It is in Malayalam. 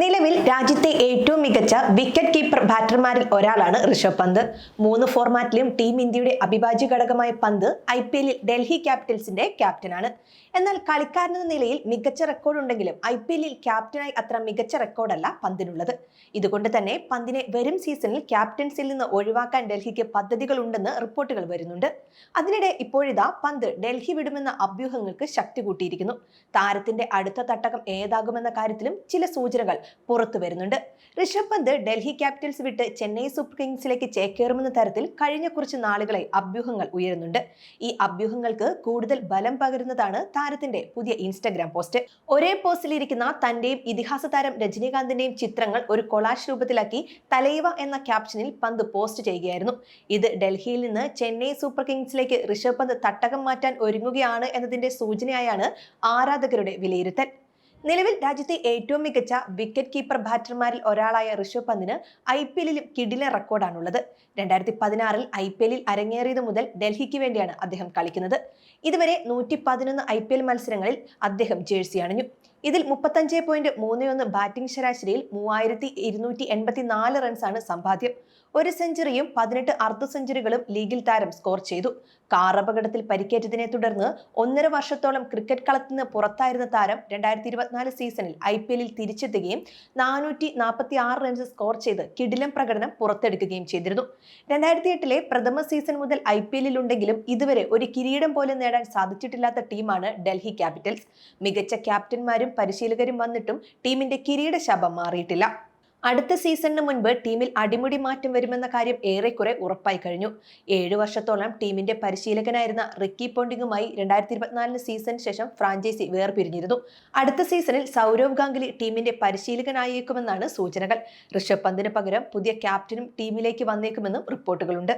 നിലവിൽ രാജ്യത്തെ ഏറ്റവും മികച്ച വിക്കറ്റ് കീപ്പർ ബാറ്റർമാരിൽ ഒരാളാണ് ഋഷഭ് പന്ത്. മൂന്ന് ഫോർമാറ്റിലും ടീം ഇന്ത്യയുടെ അഭിഭാജ്യ ഘടകമായ പന്ത് ഐ പി എല്ലിൽ ഡൽഹി ക്യാപിറ്റൽസിന്റെ ക്യാപ്റ്റനാണ് എന്നാൽ കളിക്കാരനെന്ന നിലയിൽ മികച്ച റെക്കോർഡ് ഉണ്ടെങ്കിലും ഐ പി എല്ലിൽ ക്യാപ്റ്റനായി അത്ര മികച്ച റെക്കോർഡല്ല പന്തിനുള്ളത്. ഇതുകൊണ്ട് തന്നെ പന്തിനെ വരും സീസണിൽ ക്യാപ്റ്റൻസിൽ നിന്ന് ഒഴിവാക്കാൻ ഡൽഹിക്ക് പദ്ധതികൾ ഉണ്ടെന്ന് റിപ്പോർട്ടുകൾ വരുന്നുണ്ട്. അതിനിടെ ഇപ്പോഴിതാ പന്ത് ഡൽഹി വിടുമെന്ന അഭ്യൂഹങ്ങൾക്ക് ശക്തി കൂട്ടിയിരിക്കുന്നു. താരത്തിന്റെ അടുത്ത തട്ടകം ഏതാകുമെന്ന കാര്യത്തിലും ചില സൂചനകൾ പുറത്തു വരുന്നുണ്ട്. ഋഷഭ് പന്ത് ഡൽഹി ക്യാപിറ്റൽസ് വിട്ട് ചെന്നൈ സൂപ്പർ കിങ്സിലേക്ക് ചേക്കേറുമെന്ന തരത്തിൽ കഴിഞ്ഞ കുറച്ച് നാളുകളെ അഭ്യൂഹങ്ങൾ ഉയരുന്നുണ്ട്. ഈ അഭ്യൂഹങ്ങൾക്ക് കൂടുതൽ ബലം പകരുന്നതാണ് താരത്തിന്റെ പുതിയ ഇൻസ്റ്റഗ്രാം പോസ്റ്റ്. ഒരേ പോസ്റ്റിലിരിക്കുന്ന തന്റെയും ഇതിഹാസ താരം രജനീകാന്തിന്റെയും ചിത്രങ്ങൾ ഒരു കൊളാഷ് രൂപത്തിലാക്കി തലൈവ എന്ന ക്യാപ്ഷനിൽ പന്ത് പോസ്റ്റ് ചെയ്യുകയായിരുന്നു. ഇത് ഡൽഹിയിൽ നിന്ന് ചെന്നൈ സൂപ്പർ കിങ്സിലേക്ക് ഋഷഭ് പന്ത് തട്ടകം മാറ്റാൻ ഒരുങ്ങുകയാണ് എന്നതിന്റെ സൂചനയായാണ് ആരാധകരുടെ വിലയിരുത്തൽ. നിലവിൽ രാജ്യത്തെ ഏറ്റവും മികച്ച വിക്കറ്റ് കീപ്പർ ബാറ്റർമാരിൽ ഒരാളായ ഋഷഭ് പന്തിന് ഐ പി എല്ലിലും കിടിലൻ റെക്കോർഡാണുള്ളത്. രണ്ടായിരത്തി പതിനാറിൽ ഐ പി എല്ലിൽ അരങ്ങേറിയത് മുതൽ ഡൽഹിക്ക് വേണ്ടിയാണ് അദ്ദേഹം കളിക്കുന്നത്. ഇതുവരെ നൂറ്റി പതിനൊന്ന് ഐ പി എൽ മത്സരങ്ങളിൽ അദ്ദേഹം ജേഴ്സി അണിഞ്ഞു. ഇതിൽ മുപ്പത്തഞ്ച് പോയിന്റ് മൂന്ന് ഒന്ന് ബാറ്റിംഗ് ശരാശരിയിൽ മൂവായിരത്തി ഇരുന്നൂറ്റി എൺപത്തി നാല് റൺസാണ് സമ്പാദ്യം. ഒരു സെഞ്ചുറിയും പതിനെട്ട് അർദ്ധ സെഞ്ചുറികളും ലീഗിൽ താരം സ്കോർ ചെയ്തു. കാർ അപകടത്തിൽ പരിക്കേറ്റതിനെ തുടർന്ന് ഒന്നര വർഷത്തോളം ക്രിക്കറ്റ് കളത്തിൽ നിന്ന് പുറത്തായിരുന്ന താരം രണ്ടായിരത്തി ഇരുപത്തിനാല് സീസണിൽ ഐ പി എല്ലിൽ തിരിച്ചെത്തുകയും നാനൂറ്റി നാൽപ്പത്തി ആറ് റൺസ് സ്കോർ ചെയ്ത് കിടിലം പ്രകടനം പുറത്തെടുക്കുകയും ചെയ്തിരുന്നു. രണ്ടായിരത്തി എട്ടിലെ പ്രഥമ സീസൺ മുതൽ ഐ പി എല്ലിൽ ഉണ്ടെങ്കിലും ഇതുവരെ ഒരു കിരീടം പോലും നേടാൻ സാധിച്ചിട്ടില്ലാത്ത ടീമാണ് ഡൽഹി ക്യാപിറ്റൽസ്. മികച്ച ക്യാപ്റ്റന്മാരും പരിശീലകരും വന്നിട്ടും ടീമിന്റെ കിരീട ശാപം മാറിയിട്ടില്ല. അടുത്ത സീസണിന് മുൻപ് ടീമിൽ അടിമുടി മാറ്റം വരുമെന്ന കാര്യം ഏറെക്കുറെ ഉറപ്പായി കഴിഞ്ഞു. ഏഴു വർഷത്തോളം ടീമിന്റെ പരിശീലകനായിരുന്ന റിക്കി പോണ്ടിങ്ങുമായി രണ്ടായിരത്തി ഇരുപത്തിനാലിന് സീസണിന് ശേഷം ഫ്രാഞ്ചൈസി വേർപിരിഞ്ഞിരുന്നു. അടുത്ത സീസണിൽ സൗരവ് ഗാംഗുലി ടീമിന്റെ പരിശീലകനായേക്കുമെന്നാണ് സൂചനകൾ. ഋഷഭ് പന്തിന് പകരം പുതിയ ക്യാപ്റ്റനും ടീമിലേക്ക് വന്നേക്കുമെന്നും റിപ്പോർട്ടുകളുണ്ട്.